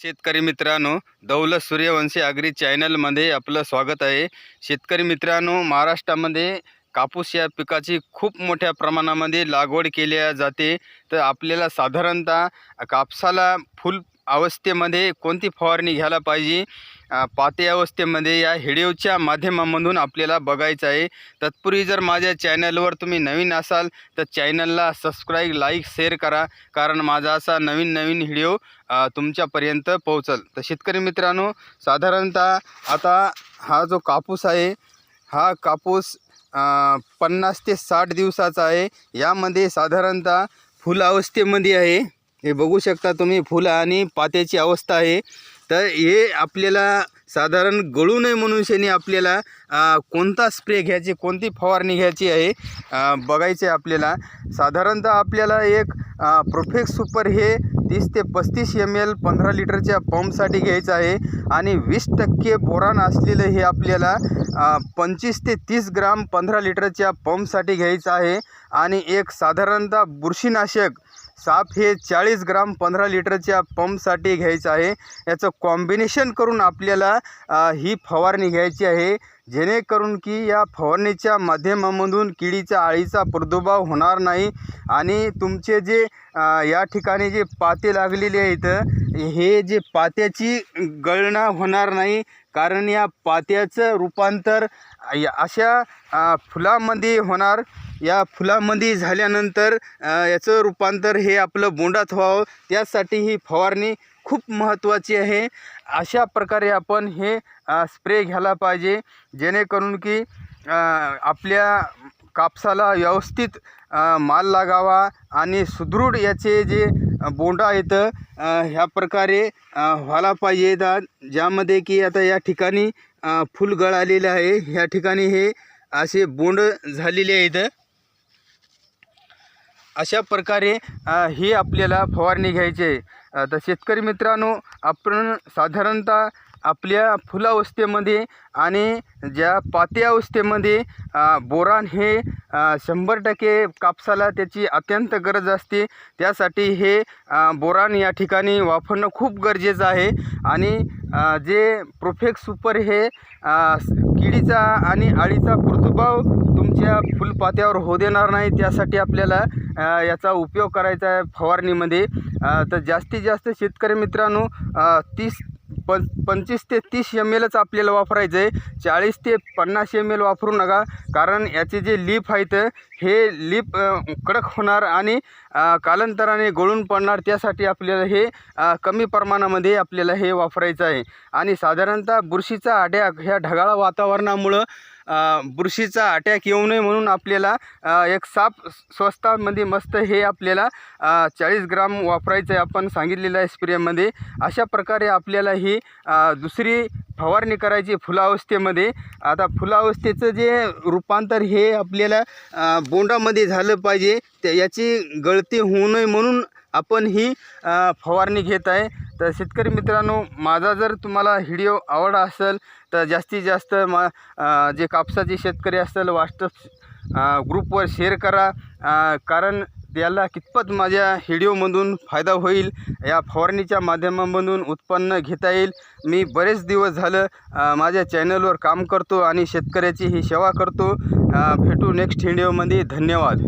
शेतकरी मित्रांनो दौलत सूर्यवंशी आगरी चॅनलमध्ये आपलं स्वागत आहे. शेतकरी मित्रांनो महाराष्ट्रामध्ये कापूस या पिकाची खूप मोठ्या प्रमाणामध्ये लागवड केली जाते. तर आपल्याला साधारणतः कापसाला फुल अवस्थेमध्ये कोणती फवारणी घ्यायला पाहिजे? पाते अवस्थेमध्ये या व्हिडिओच्या माध्यमामधून आपल्याला बघायचं आहे. तत्पूर्वी जर माझ्या चॅनलवर तुम्ही नवीन असाल तर चॅनलला सबस्क्राईब लाईक शेअर करा. कारण माझा असा नवीन नवीन व्हिडिओ तुमच्यापर्यंत पोहोचल. तर शेतकरी मित्रांनो साधारणतः आता हा जो कापूस आहे हा कापूस पन्नास ते साठ दिवसाचा आहे. यामध्ये साधारणतः फुल अवस्थेमध्ये आहे. हे बघू शकता तुम्ही फुलं आणि पात्याची अवस्था आहे. तर हे आपल्याला साधारण गळू नये म्हणून आपल्याला कोणता स्प्रे घ्यायची कोणती फवारणी घ्यायची आहे बघायचे आपल्याला. साधारणतः आपल्याला एक प्रोफेक्स सुपर हे तीस ते पस्तीस एम एल पंधरा लिटरच्या पंपसाठी घ्यायचं आहे. आणि वीस टक्के बोरान असलेलं हे आपल्याला पंचवीस ते तीस ग्राम पंधरा लिटरच्या पंपसाठी घ्यायचं आहे. आणि एक साधारणतः बुरशीनाशक साप हे चाळीस ग्राम पंधरा लिटरच्या पंपसाठी घ्यायचं आहे. याचं कॉम्बिनेशन करून आपल्याला ही फवारणी घ्यायची आहे. जेणेकरून की या फवारणीच्या माध्यमामधून किडीचा आळीचा प्रादुर्भाव होणार नाही आणि तुमचे जे या ठिकाणी जे पाते लागलेले आहेत हे जे पात्याची गळणा होणार नाही. कारण या पात्याचं रूपांतर या अशा फुलामध्ये होणार. या फुलामध्ये झाल्यानंतर याचं रूपांतर हे आपलं बोंडात व्हावं. त्यासाठी ही फवारणी खूप महत्त्वाची आहे. अशा प्रकारे आपण हे स्प्रे घ्यायला पाहिजे. जेणेकरून की आपल्या कापसाला व्यवस्थित माल लागावा आणि सुदृढ याचे जे बोंडा बोंड आहेत ह्या प्रकारे व्हायला पाहिजे. ज्यामध्ये की आता या ठिकाणी फुल गळालेलं आहे. ह्या ठिकाणी हे असे बोंड झालेले आहेत. अशा प्रकारे ही आपल्याला फवारणी घ्यायची आहे. तर शेतकरी मित्रांनो आपण साधारणतः आपल्या फुलावस्थेमध्ये आणि ज्या पाती अवस्थेमध्ये बोरान हे शंभर टक्के कापसाला त्याची अत्यंत गरज असते. त्यासाठी हे बोरान या ठिकाणी वापरणं खूप गरजेचं आहे. आणि जे प्रोफेक्स सुपर हे किडीचा आणि अळीचा प्रादुर्भाव तुमच्या फुलपात्यावर होऊ देणार नाही. त्यासाठी आपल्याला याचा उपयोग करायचा आहे फवारणीमध्ये. तर जास्तीत जास्त शेतकरी मित्रांनो तीस पं पंचवीस ते तीस एम एलच आपल्याला वापरायचं आहे चाळीस ते पन्नास एम एल वापरू नका. कारण याचे जे लीप आहेत हे लीप कडक होणार आणि कालांतराने गळून पडणार. त्यासाठी आपल्याला हे कमी प्रमाणामध्ये आपल्याला हे वापरायचं आहे आणि साधारणतः बुरशीचा अटॅक ह्या ढगाळ वातावरणामुळं बुरशीचा अटॅक येऊ नये म्हणून आपल्याला एक साप स्वस्तामध्ये मस्त हे आपल्याला चाळीस ग्राम वापरायचं आहे आपण सांगितलेलं आहे स्प्रेमध्ये अशा प्रकारे आपल्याला ही दुसरी फवारणी करायची फुलावस्थेमध्ये. आता फुलावस्थेचं जे रूपांतर हे आपल्याला बोंडामध्ये झालं पाहिजे त्या याची गळती होऊ नये म्हणून आपण ही फवारणी घेत आहे. तर शेतकरी मित्रांनो माझा जर तुम्हाला व्हिडिओ आवड असेल तर जास्तीत जास्त मा जे कापसाचे शेतकरी असेल व्हॉट्सअप ग्रुपवर शेअर करा. कारण याला कितपत माझ्या व्हिडिओमधून फायदा होईल या फवारणीच्या माध्यमामधून उत्पन्न घेता येईल. मी बरेच दिवस झालं माझ्या चॅनलवर काम करतो आणि शेतकऱ्याची ही सेवा करतो. भेटू नेक्स्ट व्हिडिओमध्ये धन्यवाद.